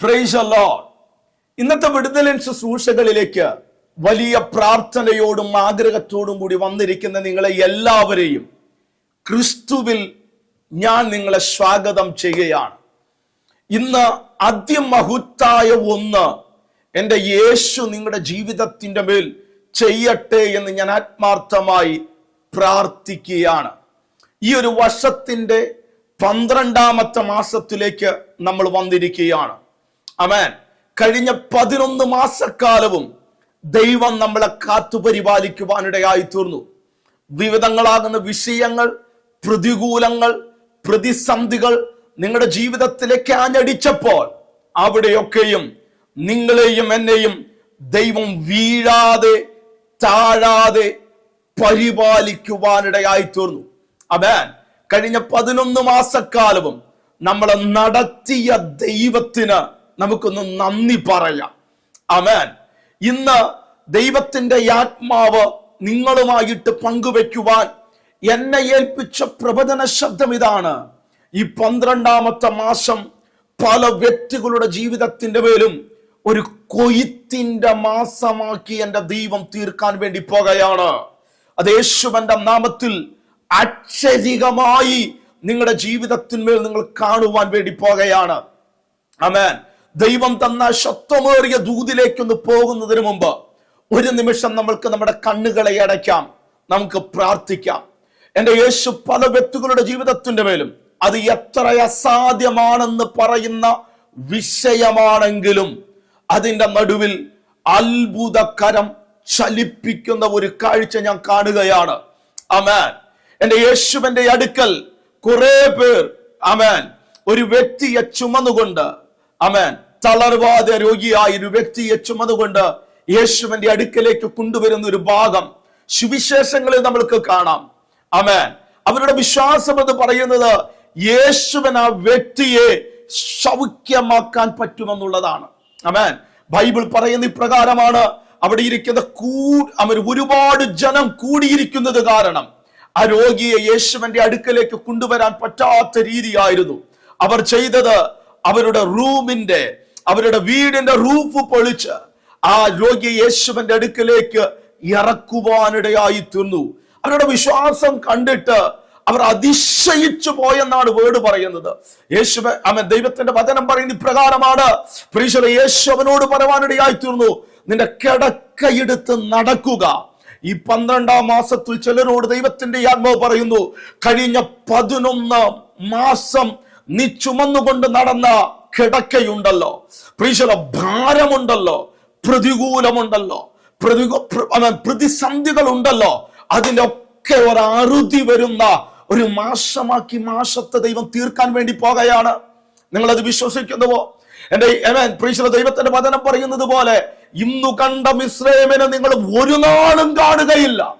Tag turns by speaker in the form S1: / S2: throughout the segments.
S1: Price ഇന്നത്തെ വിടുതലൻ ശുശ്രൂഷകളിലേക്ക് വലിയ പ്രാർത്ഥനയോടും ആഗ്രഹത്തോടും കൂടി വന്നിരിക്കുന്ന നിങ്ങളെ എല്ലാവരെയും ക്രിസ്തുവിൽ ഞാൻ നിങ്ങളെ സ്വാഗതം ചെയ്യുകയാണ്. ഇന്ന് അതിമഹത്തായ ഒന്ന് എന്റെ യേശു നിങ്ങളുടെ ജീവിതത്തിന്റെ മേൽ ചെയ്യട്ടെ എന്ന് ഞാൻ ആത്മാർത്ഥമായി പ്രാർത്ഥിക്കുകയാണ്. ഈ ഒരു വർഷത്തിന്റെ പന്ത്രണ്ടാമത്തെ മാസത്തിലേക്ക് നമ്മൾ വന്നിരിക്കുകയാണ്. അമേൻ കഴിഞ്ഞ പതിനൊന്ന് മാസക്കാലവും ദൈവം നമ്മളെ കാത്തുപരിപാലിക്കുവാനിടയായി തീർന്നു. വിവിധങ്ങളാകുന്ന വിഷയങ്ങൾ പ്രതികൂലങ്ങൾ പ്രതിസന്ധികൾ നിങ്ങളുടെ ജീവിതത്തിലേക്ക് ആഞ്ഞടിച്ചപ്പോൾ അവിടെയൊക്കെയും നിങ്ങളെയും എന്നെയും ദൈവം വീഴാതെ താഴാതെ പരിപാലിക്കുവാനിടയായി തീർന്നു. അബാൻ കഴിഞ്ഞ പതിനൊന്ന് മാസക്കാലവും നമ്മളെ നടത്തിയ ദൈവത്തിന് നമുക്കൊന്ന് നന്ദി പറയാം. അമേൻ ഇന്ന് ദൈവത്തിന്റെ ആത്മാവ് നിങ്ങളുമായിട്ട് പങ്കുവെക്കുവാൻ എന്നെ ഏൽപ്പിച്ച പ്രബോധന ശബ്ദം ഇതാണ്. ഈ പന്ത്രണ്ടാമത്തെ മാസം പല വ്യക്തികളുടെ ജീവിതത്തിന്റെ പേരും ഒരു കൊയ്ത്തിന്റെ മാസമാക്കി എന്റെ ദൈവം തീർക്കാൻ വേണ്ടി പോകുകയാണ്. അത് യേശുവന്റെ നാമത്തിൽ അക്ഷരികമായി നിങ്ങളുടെ ജീവിതത്തിന്മേൽ നിങ്ങൾ കാണുവാൻ വേണ്ടി പോകുകയാണ്. അമേൻ ദൈവം തന്ന ശത്വമേറിയ ദൂതിലേക്കൊന്ന് പോകുന്നതിന് മുമ്പ് ഒരു നിമിഷം നമ്മൾക്ക് നമ്മുടെ കണ്ണുകളെ അടയ്ക്കാം. നമുക്ക് പ്രാർത്ഥിക്കാം. എന്റെ യേശു പല വ്യക്തികളുടെ ജീവിതത്തിന്റെ മേലും അത് എത്ര അസാധ്യമാണെന്ന് പറയുന്ന വിഷയമാണെങ്കിലും അതിന്റെ നടുവിൽ അത്ഭുതകരം ചലിപ്പിക്കുന്ന ഒരു കാഴ്ച ഞാൻ കാണുകയാണ്. അമേൻ എന്റെ യേശുവിന്റെ അടുക്കൽ കുറെ പേർ അമേൻ ഒരു വ്യക്തിയെ ചുമന്നുകൊണ്ട് അമേൻ തളർവാദ രോഗിയായ ഒരു വ്യക്തിയെ ചുമതുകൊണ്ട് യേശുവിന്റെ അടുക്കലേക്ക് കൊണ്ടുവരുന്ന ഒരു ഭാഗം സുവിശേഷങ്ങളിൽ നമ്മൾക്ക് കാണാം. അമേൻ അവരുടെ വിശ്വാസം എന്ന് പറയുന്നത് യേശുവൻ ആ വ്യക്തിയെ സൗഖ്യമാക്കാൻ പറ്റുമെന്നുള്ളതാണ്. അമേൻ ബൈബിൾ പറയുന്ന ഇപ്രകാരമാണ് അവിടെ ഇരിക്കുന്ന കൂ അവർ ഒരുപാട് ജനം കൂടിയിരിക്കുന്നത് കാരണം ആ രോഗിയെ യേശുവിന്റെ അടുക്കലേക്ക് കൊണ്ടുവരാൻ പറ്റാത്ത രീതിയായിരുന്നു. അവർ ചെയ്തത് അവരുടെ റൂമിന്റെ അവരുടെ വീടിന്റെ റൂഫ് പൊളിച്ച് ആ രോഗിയെ യേശുവിന്റെ അടുക്കിലേക്ക് ഇറക്കുവാനിടയായി തീർന്നു അവരുടെ വിശ്വാസം കണ്ടിട്ട് അവർ അതിശയിച്ചു പോയെന്നാണ് വേർഡ് പറയുന്നത്. യേശു അവൻ ദൈവത്തിന്റെ വചനം പറയുന്ന ഇപ്രകാരമാണ്. പ്രീശ്വര യേശു അവനോട് പറവാനിടയായി തീർന്നു നിന്റെ കിടക്കയെടുത്ത് നടക്കുക. ഈ പന്ത്രണ്ടാം മാസത്തിൽ ചിലരോട് ദൈവത്തിന്റെ ആത്മാവ് പറയുന്നു കഴിഞ്ഞ പതിനൊന്ന് മാസം നീ ചുമന്നുകൊണ്ട് നടന്ന കിടക്കയുണ്ടല്ലോ. പ്രീശല ഭാരമുണ്ടല്ലോ. പ്രതികൂലമുണ്ടല്ലോ. പ്രതിസന്ധികൾ ഉണ്ടല്ലോ അതിന്റെ ഒക്കെ ഒരു അറുതി വരുന്ന ഒരു മാസമാക്കി മാസത്തെ ദൈവം തീർക്കാൻ വേണ്ടി നിങ്ങൾ അത് വിശ്വസിക്കുന്നുവോ? എന്റെ പ്രീശ്വര ദൈവത്തിന്റെ വചനം പറയുന്നത് പോലെ ഇന്നു കണ്ട മിശ്രമിനെ നിങ്ങൾ ഒരു നാളും കാണുകയില്ല.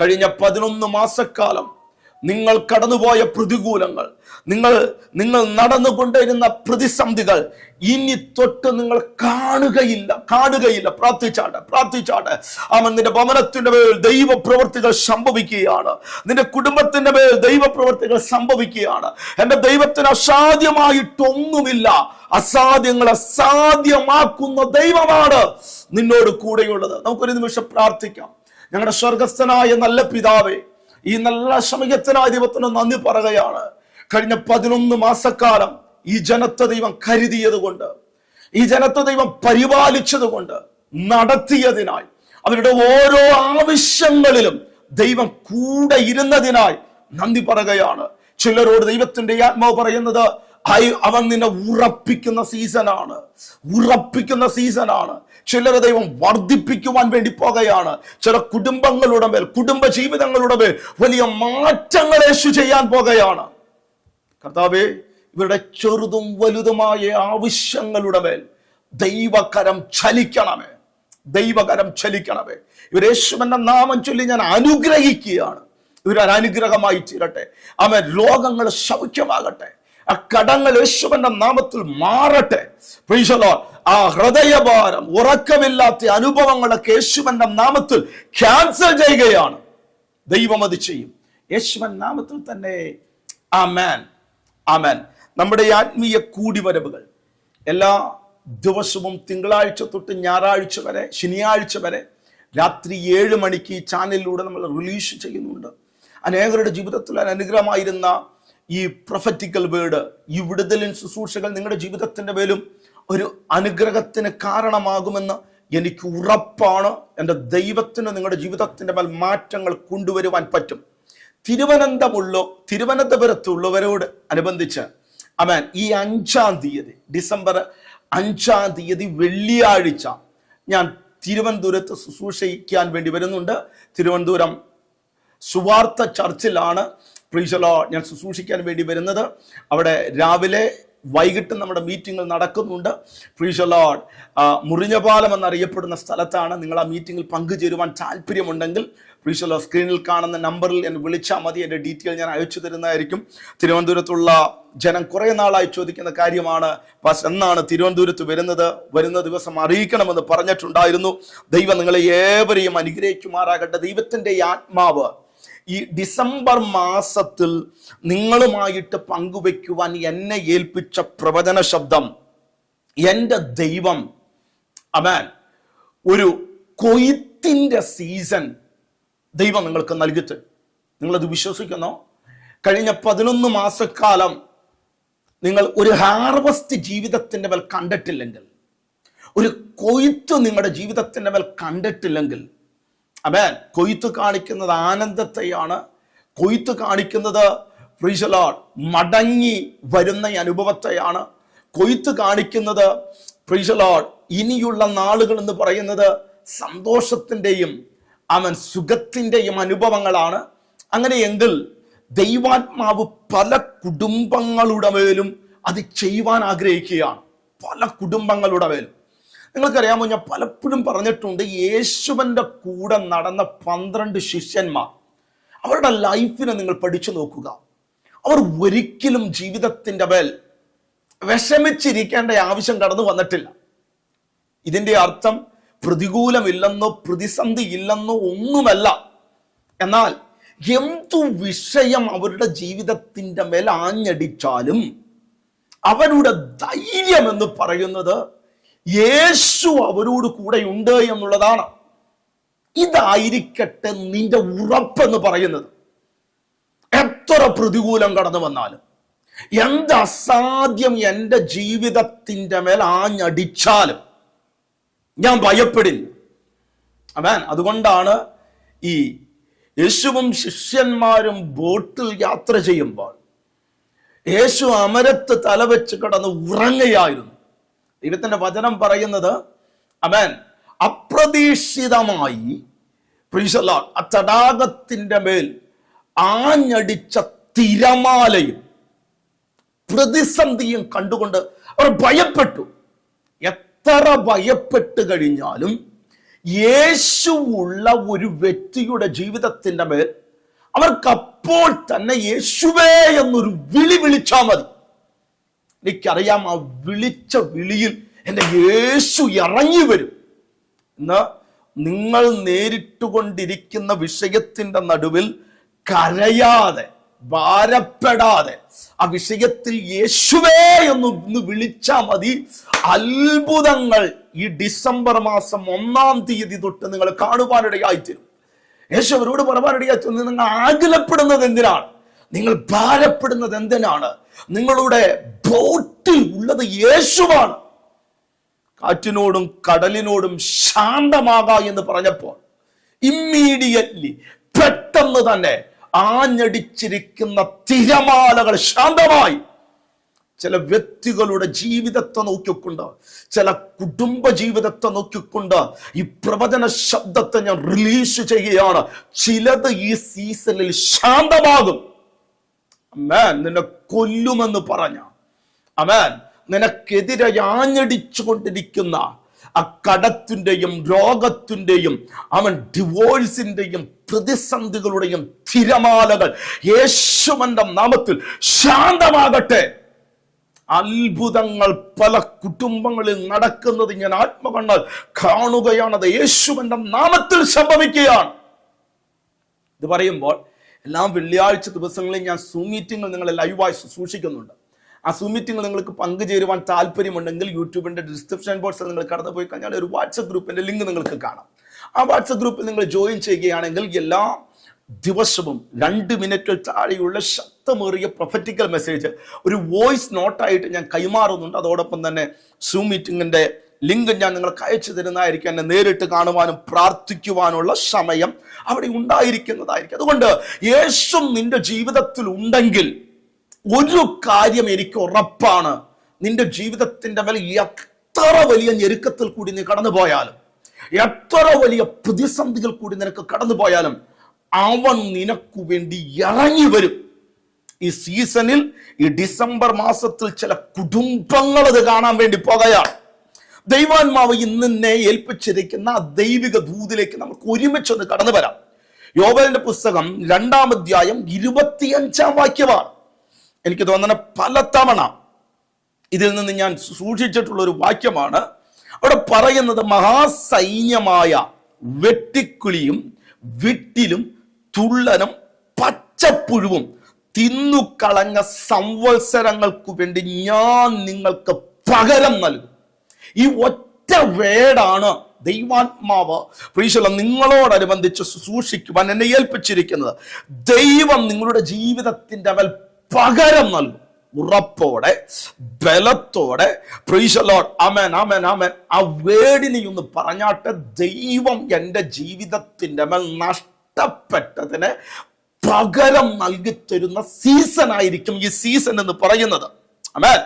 S1: കഴിഞ്ഞ പതിനൊന്ന് മാസക്കാലം നിങ്ങൾ കടന്നുപോയ പ്രതികൂലങ്ങൾ നിങ്ങൾ നിങ്ങൾ നടന്നുകൊണ്ടിരുന്ന പ്രതിസന്ധികൾ ഇനി തൊട്ട് നിങ്ങൾ കാണുകയില്ല കാണുകയില്ല. പ്രാർത്ഥിച്ചാട്ടെ പ്രാർത്ഥിച്ചാട്ടെ. അവൻ നിന്റെ ഭവനത്തിന്റെ മേൽ ദൈവ പ്രവൃത്തികൾ സംഭവിക്കുകയാണ്. നിന്റെ കുടുംബത്തിന്റെ മേൽ ദൈവ പ്രവൃത്തികൾ സംഭവിക്കുകയാണ്. എന്റെ ദൈവത്തിന് അസാധ്യമായിട്ടൊന്നുമില്ല. അസാധ്യങ്ങളെ സാധ്യമാക്കുന്ന ദൈവമാണ് നിന്നോട് കൂടെയുള്ളത്. നമുക്കൊരു നിമിഷം പ്രാർത്ഥിക്കാം. ഞങ്ങളുടെ സ്വർഗസ്ഥനായ നല്ല പിതാവേ ഈ നല്ല ശ്രമികത്തിനായി ദൈവത്തിന് നന്ദി പറയുകയാണ്. കഴിഞ്ഞ പതിനൊന്ന് മാസക്കാലം ഈ ജനത്തെ ദൈവം കരുതിയത് കൊണ്ട് ഈ ജനത്തെ ദൈവം പരിപാലിച്ചത് കൊണ്ട് നടത്തിയതിനായി അവരുടെ ഓരോ ആവശ്യങ്ങളിലും ദൈവം കൂടെ ഇരുന്നതിനായി നന്ദി പറയുകയാണ്. ചിലരോട് ദൈവത്തിന്റെ ആത്മാവ് പറയുന്നത് "ഐ- അവൻ നിന്നെ ഉറപ്പിക്കുന്ന സീസണാണ് ഉറപ്പിക്കുന്ന സീസണാണ് ചിലരെ ദൈവം വർദ്ധിപ്പിക്കുവാൻ വേണ്ടി പോകുകയാണ്. ചില കുടുംബങ്ങളുടെ മേൽ കുടുംബ ജീവിതങ്ങളുടെ മേൽ വലിയ മാറ്റങ്ങൾ യേശു ചെയ്യാൻ പോകുകയാണ്. കർത്താവേ ഇവരുടെ ചെറുതും വലുതുമായ ആവശ്യങ്ങളുടെ മേൽ ദൈവകരം ചലിക്കണമേ. ദൈവകരം ചലിക്കണമേ. ഇവർ എന്ന നാമം ചൊല്ലി ഞാൻ അനുഗ്രഹിക്കുകയാണ്. ഇവരനുഗ്രഹമായി തീരട്ടെ. അവൻ രോഗങ്ങൾ സൗഖ്യമാകട്ടെ ആ കടങ്ങൾ യേശുവിന്റെ നാമത്തിൽ മാറട്ടെ. പ്രീഷലോ. ആ ഹൃദയഭാരം ഉറക്കമില്ലാത്ത അനുഭവങ്ങളൊക്കെ യേശുവിന്റെ നാമത്തിൽ ക്യാൻസൽ ചെയ്യുകയാണ്. ദൈവം അത് ചെയ്യും. യേശുവൻ നാമത്തിൽ തന്നെ. ആ മാൻ ആ മാൻ നമ്മുടെ ആത്മീയ കൂടിവരവുകൾ. എല്ലാ ദിവസവും തിങ്കളാഴ്ച തൊട്ട് ഞായറാഴ്ച വരെ ശനിയാഴ്ച വരെ രാത്രി ഏഴ് മണിക്ക് ഈ ചാനലിലൂടെ നമ്മൾ റിലീസ് ചെയ്യുന്നുണ്ട്. അനേകരുടെ ജീവിതത്തിൽ അനുഗ്രഹമായിരുന്ന ഈ പ്രൊഫറ്റിക്കൽ വേർഡ് ഈ വിടുതലിൻ ശുശ്രൂഷകൾ നിങ്ങളുടെ ജീവിതത്തിന്റെ മേലും ഒരു അനുഗ്രഹത്തിന് കാരണമാകുമെന്ന് എനിക്ക് ഉറപ്പാണ്. എന്റെ ദൈവത്തിന് നിങ്ങളുടെ ജീവിതത്തിന്റെ മേൽ മാറ്റങ്ങൾ കൊണ്ടുവരുവാൻ പറ്റും. തിരുവനന്തമുള്ളോ തിരുവനന്തപുരത്തുള്ളവരോട് അനുബന്ധിച്ച് അമേൻ ഈ അഞ്ചാം തീയതി ഡിസംബർ അഞ്ചാം തീയതി വെള്ളിയാഴ്ച ഞാൻ തിരുവനന്തപുരത്ത് ശുശ്രൂഷിക്കാൻ വേണ്ടി വരുന്നുണ്ട്. തിരുവനന്തപുരം സുവാർത്ത ചർച്ചിലാണ് പ്രീശലോ ഞാൻ ശുശ്രൂഷിക്കാൻ വേണ്ടി വരുന്നത്. അവിടെ രാവിലെ വൈകിട്ട് നമ്മുടെ മീറ്റിംഗ് നടക്കുന്നുണ്ട്. പ്രീശലോഡ് മുറിഞ്ഞപാലം എന്നറിയപ്പെടുന്ന സ്ഥലത്താണ് നിങ്ങൾ ആ മീറ്റിംഗിൽ പങ്കുചേരുവാൻ താല്പര്യമുണ്ടെങ്കിൽ പ്രീശലോ സ്ക്രീനിൽ കാണുന്ന നമ്പറിൽ എന്നെ വിളിച്ചാൽ മതി. എന്റെ ഡീറ്റെയിൽ ഞാൻ അയച്ചു തരുന്നതായിരിക്കും. തിരുവനന്തപുരത്തുള്ള ജനം കുറേ നാളായി ചോദിക്കുന്ന കാര്യമാണ്. പാസ് എന്നാണ് തിരുവനന്തപുരത്ത് വരുന്നത്? വരുന്ന ദിവസം അറിയിക്കണമെന്ന് പറഞ്ഞിട്ടുണ്ടായിരുന്നു. ദൈവം നിങ്ങളെ ഏവരെയും അനുഗ്രഹിക്കുമാറാകട്ടെ. ദൈവത്തിന്റെ ആത്മാവ് ഈ ഡിസംബർ മാസത്തിൽ നിങ്ങളുമായിട്ട് പങ്കുവെക്കുവാൻ എന്നെ ഏൽപ്പിച്ച പ്രവചന ശബ്ദം എന്റെ ദൈവം അമാൻ ഒരു കൊയ്ത്തിന്റെ സീസൺ ദൈവം നിങ്ങൾക്ക് നൽകിട്ട് നിങ്ങളത് വിശ്വസിക്കുന്നോ? കഴിഞ്ഞ പതിനൊന്ന് മാസക്കാലം നിങ്ങൾ ഒരു ഹാർവസ്റ്റ് ജീവിതത്തിന്റെ മേൽ കണ്ടിട്ടില്ലെങ്കിൽ ഒരു കൊയ്ത്ത് നിങ്ങളുടെ ജീവിതത്തിന്റെ മേൽ കണ്ടിട്ടില്ലെങ്കിൽ അമേൻ കൊയ്ത്ത് കാണിക്കുന്നത് ആനന്ദത്തെയാണ്. കൊയ്ത്ത് കാണിക്കുന്നത് പ്രീശലോഡ് മടങ്ങി വരുന്ന അനുഭവത്തെയാണ്. കൊയ്ത്ത് കാണിക്കുന്നത് പ്രീശലോഡ് ഇനിയുള്ള നാളുകൾ എന്ന് പറയുന്നത് സന്തോഷത്തിന്റെയും അവൻ സുഖത്തിന്റെയും അനുഭവങ്ങളാണ്. അങ്ങനെയെങ്കിൽ ദൈവാത്മാവ് പല കുടുംബങ്ങളുടെ മേലും അത് ചെയ്യുവാൻ ആഗ്രഹിക്കുകയാണ്. പല കുടുംബങ്ങളുടെ മേലും. നിങ്ങൾക്കറിയാമോ ഞാൻ പലപ്പോഴും പറഞ്ഞിട്ടുണ്ട് യേശുവന്റെ കൂടെ നടന്ന പന്ത്രണ്ട് ശിഷ്യന്മാർ അവരുടെ ലൈഫിനെ നിങ്ങൾ പഠിച്ചു നോക്കുക. അവർ ഒരിക്കലും ജീവിതത്തിന്റെ മേൽ വിഷമിച്ചിരിക്കേണ്ട ആവശ്യം കടന്നു വന്നിട്ടില്ല. ഇതിന്റെ അർത്ഥം പ്രതികൂലമില്ലെന്നോ പ്രതിസന്ധി ഇല്ലെന്നോ ഒന്നുമല്ല. എന്നാൽ എന്തു വിഷയം അവരുടെ ജീവിതത്തിന്റെ മേൽ ആഞ്ഞടിച്ചാലും അവരുടെ ധൈര്യം എന്ന് പറയുന്നത് യേശു അവരോട് കൂടെയുണ്ട് എന്നുള്ളതാണ്. ഇതായിരിക്കട്ടെ നിന്റെ ഉറപ്പെന്ന് പറയുന്നത്. എത്ര പ്രതികൂലം കടന്നു വന്നാലും എന്ത് അസാധ്യം എന്റെ ജീവിതത്തിന്റെ മേൽ ആഞ്ഞടിച്ചാലും ഞാൻ ഭയപ്പെടില്ല. അവൻ അതുകൊണ്ടാണ് ഈ യേശുവും ശിഷ്യന്മാരും ബോട്ടിൽ യാത്ര ചെയ്യുമ്പോൾ യേശു അമരത്ത് തലവെച്ച് കിടന്ന് ഉറങ്ങയായിരുന്നു ദൈവത്തിന്റെ വചനം പറയുന്നത് അമേൻ. അപ്രതീക്ഷിതമായി പ്രീശല്ല ആ തടാകത്തിന്റെ മേൽ ആഞ്ഞടിച്ച തിരമാലയും പ്രതിസന്ധിയും കണ്ടുകൊണ്ട് അവർ ഭയപ്പെട്ടു. എത്ര ഭയപ്പെട്ടു കഴിഞ്ഞാലും യേശു ഉള്ള ഒരു വ്യക്തിയുടെ ജീവിതത്തിന്റെ മേൽ അവർക്കപ്പോൾ തന്നെ യേശുവേ എന്നൊരു വിളി വിളിച്ചാൽ മതി. എനിക്കറിയാം ആ വിളിച്ച വിളിയിൽ എന്റെ യേശു ഇറങ്ങി വരും. എന്ന് നിങ്ങൾ നേരിട്ടുകൊണ്ടിരിക്കുന്ന വിഷയത്തിന്റെ നടുവിൽ കരയാതെ ഭാരപ്പെടാതെ ആ വിഷയത്തിൽ യേശുവേ എന്ന് വിളിച്ചാൽ മതി. അത്ഭുതങ്ങൾ ഈ ഡിസംബർ മാസം ഒന്നാം തീയതി തൊട്ട് നിങ്ങൾ കാണുവാനിടയായിത്തീരും. യേശു അവരോട് പറവാനിടയായി നിങ്ങൾ ആകുലപ്പെടുന്നത് എന്തിനാണ്? നിങ്ങൾ ഭാരപ്പെടുന്നത് എന്തിനാണ്? നിങ്ങളുടെ ബോട്ടിൽ ഉള്ളത് യേശുവാണ്. കാറ്റിനോടും കടലിനോടും ശാന്തമാകാ എന്ന് പറഞ്ഞപ്പോൾ ഇമ്മീഡിയറ്റ്ലി പെട്ടെന്ന് തന്നെ ആഞ്ഞടിച്ചിരിക്കുന്ന തിരമാലകൾ ശാന്തമായി. ചില വ്യക്തികളുടെ ജീവിതത്തെ നോക്കിക്കൊണ്ട് ചില കുടുംബ ജീവിതത്തെ നോക്കിക്കൊണ്ട് ഈ പ്രവചന ശബ്ദത്തെ ഞാൻ റിലീസ് ചെയ്യുകയാണ്. ചിലത് ഈ സീസണിൽ ശാന്തമാകും. അമേൻ നിന്നെ കൊല്ലുമെന്ന് പറഞ്ഞ. അമേൻ നിനക്കെതിരെ ആഞ്ഞടിച്ചു കൊണ്ടിരിക്കുന്ന ആ കടത്തിന്റെയും രോഗത്തിന്റെയും അവൻ ഡിവോഴ്സിന്റെയും പ്രതിസന്ധികളുടെയും തിരമാലകൾ യേശുവന്റെ നാമത്തിൽ ശാന്തമാകട്ടെ. അത്ഭുതങ്ങൾ പല കുടുംബങ്ങളിൽ നടക്കുന്നത് ഞാൻ ആത്മകണ്ണാൽ കാണുകയാണത് യേശുവന്റെ നാമത്തിൽ സംഭവിക്കുകയാണ്. ഇത് പറയുമ്പോൾ എല്ലാ വെള്ളിയാഴ്ച ദിവസങ്ങളിൽ ഞാൻ സൂം മീറ്റിങ്ങൾ നിങ്ങളെ ലൈവായി സൂക്ഷിക്കുന്നുണ്ട്. ആ സൂം മീറ്റിങ്ങൾ നിങ്ങൾക്ക് പങ്കുചേരുവാൻ താല്പര്യമുണ്ടെങ്കിൽ യൂട്യൂബിന്റെ ഡിസ്ക്രിപ്ഷൻ ബോക്സിൽ നിങ്ങൾ കടന്നു പോയി കഴിഞ്ഞാൽ ഒരു വാട്സപ്പ് ഗ്രൂപ്പിന്റെ ലിങ്ക് നിങ്ങൾക്ക് കാണാം. ആ വാട്സപ്പ് ഗ്രൂപ്പിൽ നിങ്ങൾ ജോയിൻ ചെയ്യുകയാണെങ്കിൽ എല്ലാ ദിവസവും രണ്ട് മിനിറ്റിൽ താഴെയുള്ള ശക്തമേറിയ പ്രൊഫറ്റിക്കൽ മെസ്സേജ് ഒരു വോയിസ് നോട്ടായിട്ട് ഞാൻ കൈമാറുന്നുണ്ട്. അതോടൊപ്പം തന്നെ സൂം മീറ്റിംഗിന്റെ ലിങ്ക് ഞാൻ നിങ്ങൾക്ക് അയച്ചു തരുന്നതായിരിക്കും എന്നെ നേരിട്ട് കാണുവാനും പ്രാർത്ഥിക്കുവാനുള്ള സമയം അവിടെ ഉണ്ടായിരിക്കുന്നതായിരിക്കും. അതുകൊണ്ട് യേശു നിന്റെ ജീവിതത്തിൽ ഉണ്ടെങ്കിൽ ഒരു കാര്യം എനിക്ക് ഉറപ്പാണ്. നിന്റെ ജീവിതത്തിന്റെ മേൽ എത്ര വലിയ ഞെരുക്കത്തിൽ കൂടി നീ കടന്നു പോയാലും എത്ര വലിയ പ്രതിസന്ധികൾ കൂടി നിനക്ക് കടന്നു പോയാലും അവൻ നിനക്ക് വേണ്ടി ഇറങ്ങി വരും. ഈ സീസണിൽ ഈ ഡിസംബർ മാസത്തിൽ ചില കുടുംബങ്ങൾ അത് കാണാൻ വേണ്ടി പോകുകയാണ്. ദൈവാത്മാവ് ഇന്നെ ഏൽപ്പിച്ചിരിക്കുന്ന ദൈവിക ദൂതിലേക്ക് നമുക്ക് ഒരുമിച്ചൊന്ന് കടന്നു വരാം. യോബലിന്റെ പുസ്തകം രണ്ടാം അധ്യായം ഇരുപത്തിയഞ്ചാം വാക്യമാണ്. എനിക്ക് തോന്നുന്ന പലതവണ ഇതിൽ നിന്ന് ഞാൻ സൂക്ഷിച്ചിട്ടുള്ള ഒരു വാക്യമാണ്. അവിടെ പറയുന്നത് മഹാസൈന്യമായ വെട്ടിക്കുളിയും വിട്ടിലും തുള്ളനും പച്ചപ്പുഴുവും തിന്നുകളഞ്ഞ സംവത്സരങ്ങൾക്കു വേണ്ടി ഞാൻ നിങ്ങൾക്ക് പകരം നൽകും. ഈ ഒറ്റ വേടാണ് ദൈവാത്മാവ്. പ്രീശല നിങ്ങളോടനുബന്ധിച്ച് സൂക്ഷിക്കുവാൻ എന്നെ ഏൽപ്പിച്ചിരിക്കുന്നത്. ദൈവം നിങ്ങളുടെ ജീവിതത്തിന്റെ മേൽ പകരം നൽകും. ഉറപ്പോടെ ബലത്തോടെ. പ്രീശലോഡ് അമൻ അമൻ അമൻ ആ വേടിനെ ഒന്ന് പറഞ്ഞാട്ട് ദൈവം എന്റെ ജീവിതത്തിന്റെ മേൽ നഷ്ടപ്പെട്ടതിന് പകരം നൽകി തരുന്ന സീസൺ ആയിരിക്കും ഈ സീസൺ എന്ന് പറയുന്നത്. അമേൻ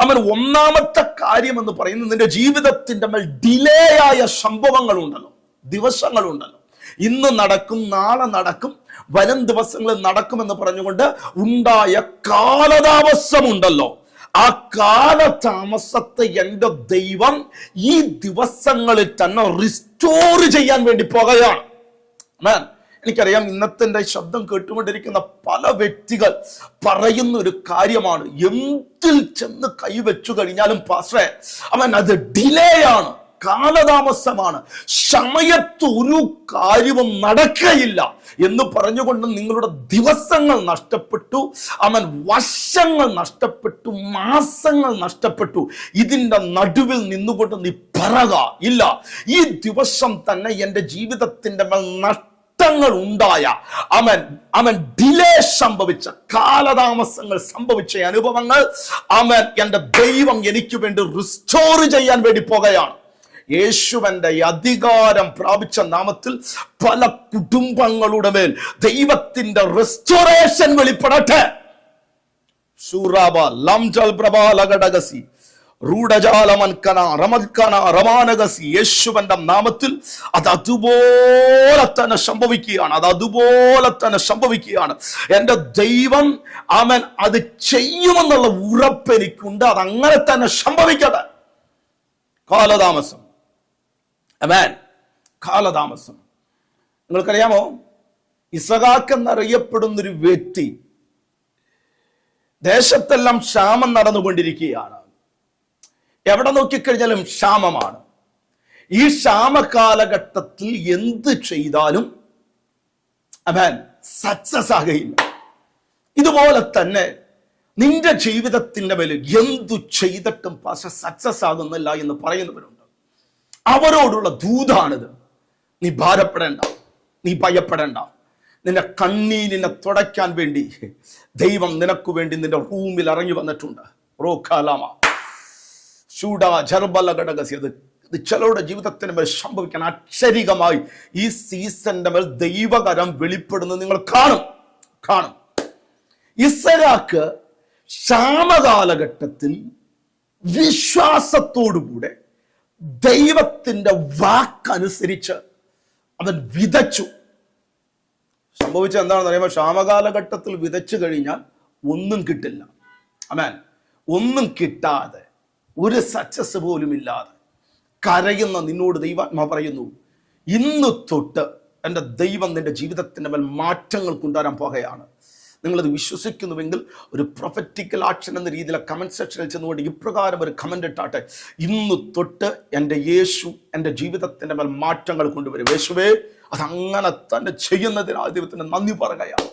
S1: അവൻ ഒന്നാമത്തെ കാര്യം എന്ന് പറയുന്നത് നിന്റെ ജീവിതത്തിന്റെ മേൽ ഡിലേ ആയ സംഭവങ്ങൾ ഉണ്ടല്ലോ ദിവസങ്ങൾ ഉണ്ടല്ലോ ഇന്ന് നടക്കും നാളെ നടക്കും വരും ദിവസങ്ങളിൽ നടക്കുമെന്ന് പറഞ്ഞുകൊണ്ട് ഉണ്ടായ കാലതാമസമുണ്ടല്ലോ. ആ കാലതാമസത്തെ എന്റെ ദൈവം ഈ ദിവസങ്ങളിൽ തന്നെ റിസ്റ്റോർ ചെയ്യാൻ വേണ്ടി പോകുകയാണ്. എനിക്കറിയാം ഇന്നത്തെ എന്റെ ശബ്ദം കേട്ടുകൊണ്ടിരിക്കുന്ന പല വ്യക്തികൾ പറയുന്ന ഒരു കാര്യമാണ്. എന്തിൽ ചെന്ന് കൈവച്ചു കഴിഞ്ഞാലും പാസ്വേ അവൻ അത് ഡിലേ ആണ് കാലതാമസമാണ്. സമയത്ത് ഒരു കാര്യവും നടക്കയില്ല എന്ന് പറഞ്ഞുകൊണ്ട് നിങ്ങളുടെ ദിവസങ്ങൾ നഷ്ടപ്പെട്ടു അവൻ വർഷങ്ങൾ നഷ്ടപ്പെട്ടു മാസങ്ങൾ നഷ്ടപ്പെട്ടു. ഇതിന്റെ നടുവിൽ നിന്നുകൊണ്ട് നീ പറക ഇല്ല. ഈ ദിവസം തന്നെ എന്റെ ജീവിതത്തിന്റെ മേൽ നഷ്ടങ്ങൾ ഉണ്ടായ അവൻ അവൻ ഡിലേ സംഭവിച്ച കാലതാമസങ്ങൾ സംഭവിച്ച അനുഭവങ്ങൾ അവൻ എന്റെ ദൈവം എനിക്ക് വേണ്ടി റിസ്റ്റോർ ചെയ്യാൻ വേണ്ടി പോകുകയാണ് യേശുവന്റെ അധികാരം പ്രാപിച്ച നാമത്തിൽ പല കുടുംബങ്ങളുടെ മേൽ ദൈവത്തിന്റെ റെസ്റ്റോറേഷൻ വെളിപ്പെടട്ടെ. സൂറാബ ലംജൽ പ്രഭാലകടകസി റൂഢജാലമൻകന യേശുവന്റെ നാമത്തിൽ അത് അതുപോലെ തന്നെ സംഭവിക്കുകയാണ്. അത് അതുപോലെ തന്നെ സംഭവിക്കുകയാണ്. എന്റെ ദൈവം അവൻ അത് ചെയ്യുമെന്നുള്ള ഉറപ്പ് എനിക്കുണ്ട്. അത് അങ്ങനെ തന്നെ സംഭവിക്കട്ടെ. കാലതാമസം. അമേൻ കാലതാമസം. നിങ്ങൾക്കറിയാമോ? ഇസഹാക്ക് എന്നറിയപ്പെടുന്നൊരു വ്യക്തി ദേശത്തെല്ലാം ക്ഷാമം നടന്നുകൊണ്ടിരിക്കുകയാണ്. എവിടെ നോക്കിക്കഴിഞ്ഞാലും ക്ഷാമമാണ്. ഈ ക്ഷാമകാലഘട്ടത്തിൽ എന്ത് ചെയ്താലും അവൻ സക്സസ് ആകയില്ല ഇതുപോലെ തന്നെ നിന്റെ ജീവിതത്തിന്റെ മേൽ എന്തു ചെയ്തിട്ടും പാശ സക്സസ് ആകുന്നില്ല എന്ന് പറയുന്നവരുണ്ട്. അവരോടുള്ള ദൂതാണിത്. നീ ഭാരപ്പെടേണ്ട. നീ ഭയപ്പെടേണ്ട. നിന്റെ കണ്ണീരിനെ തുടയ്ക്കാൻ വേണ്ടി ദൈവം നിനക്ക് വേണ്ടി നിന്റെ റൂമിൽ ഇറങ്ങി വന്നിട്ടുണ്ട്. റോക്കാലാമ ചൂട ജർബല ഘടകസി അത് ചിലരുടെ ജീവിതത്തിന് മേൽ സംഭവിക്കാൻ അക്ഷരികമായി ഈ സീസന്റെ മേൽ ദൈവകരം വെളിപ്പെടുന്നത് നിങ്ങൾ കാണും. കാണും. ഇസരാക്ക് ക്ഷാമകാലഘട്ടത്തിൽ വിശ്വാസത്തോടുകൂടെ ദൈവത്തിന്റെ വാക്കനുസരിച്ച് അവൻ വിതച്ചു. സംഭവിച്ചത് എന്താണെന്ന് അറിയുമ്പോൾ ക്ഷാമകാലഘട്ടത്തിൽ വിതച്ചു കഴിഞ്ഞാൽ ഒന്നും കിട്ടില്ല. അമേൻ ഒന്നും കിട്ടാതെ ഒരു സക്സസ് പോലും ഇല്ലാതെ കരയുന്ന നിന്നോട് ദൈവാത്മ പറയുന്നു ഇന്ന് തൊട്ട് എന്റെ ദൈവം നിന്റെ ജീവിതത്തിന്റെ മേൽ മാറ്റങ്ങൾ കൊണ്ടുവരാൻ പോകുകയാണ് നിങ്ങളത് വിശ്വസിക്കുന്നുവെങ്കിൽ ഒരു പ്രൊഫറ്റിക്കൽ ആക്ഷൻ എന്ന രീതിയിലെ കമന്റ് സെക്ഷനിൽ ചെന്നുകൊണ്ട് ഇപ്രകാരം ഒരു കമന്റ് ഇട്ടാട്ടെ. ഇന്ന് തൊട്ട് എന്റെ യേശു എന്റെ ജീവിതത്തിന്റെ മേൽ മാറ്റങ്ങൾ കൊണ്ടുവരും. യേശുവേ അതങ്ങനെ തന്നെ ചെയ്യുന്നതിന് ദൈവത്തിന് നന്ദി പറയുകയാണ്.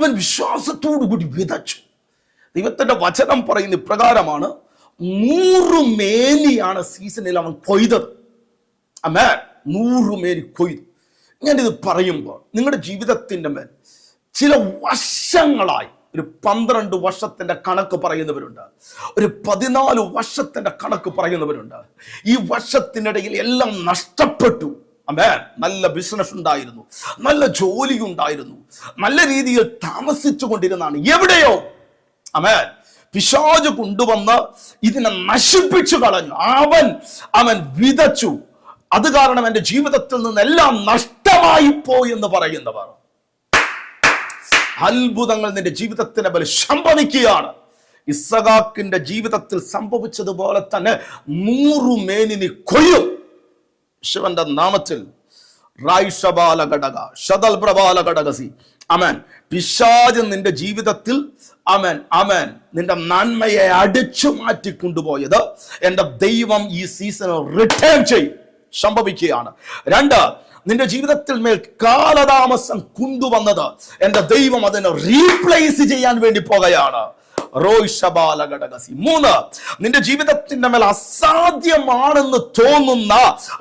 S1: അവൻ വിശ്വാസത്തോടു കൂടി വിതച്ചു. ദൈവത്തിന്റെ വചനം പറയുന്ന ഇപ്രകാരമാണ് നൂറ് മേനിയാണ് സീസണിൽ അവൻ കൊയ്തത്. അമേ നൂറ് മേനി കൊയ്തു. ഞാനിത് പറയുമ്പോൾ നിങ്ങളുടെ ജീവിതത്തിന്റെ മേൽ ചില വർഷങ്ങളായി ഒരു പന്ത്രണ്ട് വർഷത്തിന്റെ കണക്ക് പറയുന്നവരുണ്ട്. ഒരു പതിനാല് വർഷത്തിന്റെ കണക്ക് പറയുന്നവരുണ്ട്. ഈ വർഷത്തിനിടയിൽ എല്ലാം നഷ്ടപ്പെട്ടു. അമേ നല്ല ബിസിനസ് ഉണ്ടായിരുന്നു. നല്ല ജോലി ഉണ്ടായിരുന്നു. നല്ല രീതിയിൽ താമസിച്ചു കൊണ്ടിരുന്നാണ് എവിടെയോ അമേൻ പിശാജ് കൊണ്ടുവന്ന് ഇതിനെ നശിപ്പിച്ചു കളഞ്ഞു. അവൻ അവൻ വിതച്ചു. അത് കാരണം എന്റെ ജീവിതത്തിൽ നിന്നെല്ലാം നഷ്ടമായി പോയി എന്ന് പറയുന്നവർ. അത്ഭുതങ്ങൾ നിന്റെ ജീവിതത്തിനെ പോലെ സംഭവിക്കുകയാണ്. ഇസഹാക്കിന്റെ ജീവിതത്തിൽ സംഭവിച്ചതുപോലെ തന്നെ നൂറു മേനിനി കൊയ്യും. ശിവന്റെ നാമത്തിൽ പിശാജ് നിന്റെ ജീവിതത്തിൽ അമൻ അമൻ നിന്റെ നന്മയെ അടിച്ചു മാറ്റി കൊണ്ടുപോയത് എന്റെ ദൈവം ഈ സീസണിൽ റിട്ടേൺ ചെയ്യും. സംഭവിക്കുകയാണ്. രണ്ട് നിന്റെ ജീവിതത്തിൽ മേൽ കാലതാമസം കൊണ്ടുവന്നത് എന്റെ ദൈവം അതിനെ റീപ്ലേസ് ചെയ്യാൻ വേണ്ടി പോകുകയാണ് മൂന്ന് നിന്റെ ജീവിതത്തിന്റെ മേൽ അസാധ്യമാണെന്ന് തോന്നുന്ന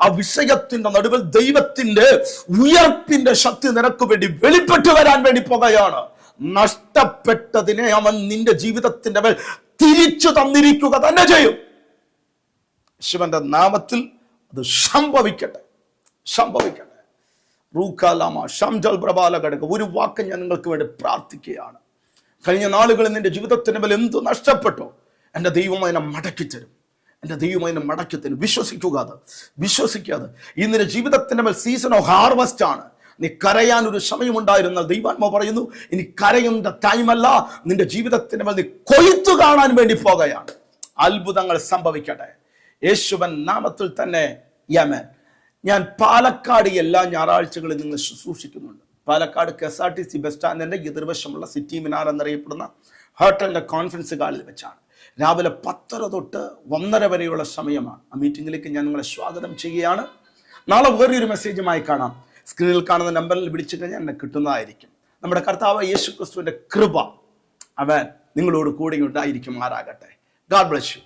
S1: ആ വിഷയത്തിന്റെ നടുവിൽ ദൈവത്തിന്റെ ഉയർപ്പിന്റെ ശക്തി നിനക്ക് വേണ്ടി വെളിപ്പെട്ടു വരാൻ വേണ്ടി പോകുകയാണ്. നഷ്ടപ്പെട്ടതിനെ അവൻ നിന്റെ ജീവിതത്തിന്റെ മേൽ തിരിച്ചു തന്നിരിക്കുക തന്നെ ചെയ്യും. ശിവന്റെ നാമത്തിൽ അത് സംഭവിക്കട്ടെ. സംഭവിക്കട്ടെ. റൂക്കാലാമ ഷംജൽ പ്രബാല ഘടക ഒരു വാക്ക് ഞാൻ നിങ്ങൾക്ക് വേണ്ടി പ്രാർത്ഥിക്കുകയാണ്. കഴിഞ്ഞ നാളുകളിൽ നിന്റെ ജീവിതത്തിന് മേൽ എന്ത് നഷ്ടപ്പെട്ടോ? എന്റെ ദൈവം അതിനെ മടക്കി തരും. എന്റെ ദൈവം അതിനെ മടക്കി തരും. വിശ്വസിക്കുക അത്. വിശ്വസിക്കാതെ ഈ നിന്റെ ജീവിതത്തിന്റെ മേൽ സീസൺ ഓഫ് ഹാർവസ്റ്റ് ആണ്. നീ കരയാൻ ഒരു സമയമുണ്ടായിരുന്നാൽ ദൈവാത്മ പറയുന്നു ഇനി കരയുന്ന ടൈമല്ല നിന്റെ ജീവിതത്തിന്റെ മേൽ നീ കൊയ്ത്തു കാണാൻ വേണ്ടി പോകുകയാണ് അത്ഭുതങ്ങൾ സംഭവിക്കട്ടെ. യേശുവൻ നാമത്തിൽ തന്നെ യമൻ ഞാൻ പാലക്കാട് എല്ലാ ഞായറാഴ്ചകളിൽ നിങ്ങൾ ശുശ്രൂഷിക്കുന്നുണ്ട്. Palakkad K S R T C bus സ്റ്റാൻഡിന്റെ എതിർവശമുള്ള സിറ്റി മിനാർ എന്നറിയപ്പെടുന്ന ഹോട്ടലിന്റെ കോൺഫറൻസ് ഹാളിൽ വെച്ചാണ്. രാവിലെ പത്തര തൊട്ട് ഒന്നര വരെയുള്ള സമയമാണ്. ആ മീറ്റിംഗിലേക്ക് ഞാൻ നിങ്ങളെ സ്വാഗതം ചെയ്യുകയാണ്. നാളെ വേറൊരു മെസ്സേജുമായി കാണാം. സ്ക്രീനിൽ കാണുന്ന നമ്പറിൽ വിളിച്ചു കഴിഞ്ഞാൽ എന്നെ കിട്ടുന്നതായിരിക്കും. നമ്മുടെ കർത്താവ് യേശു ക്രിസ്തുവിന്റെ കൃപ അവൻ നിങ്ങളോട് കൂടെ ഉണ്ടായിരിക്കും ആരാകട്ടെ ഗാഡ് ബ്ലസ് യു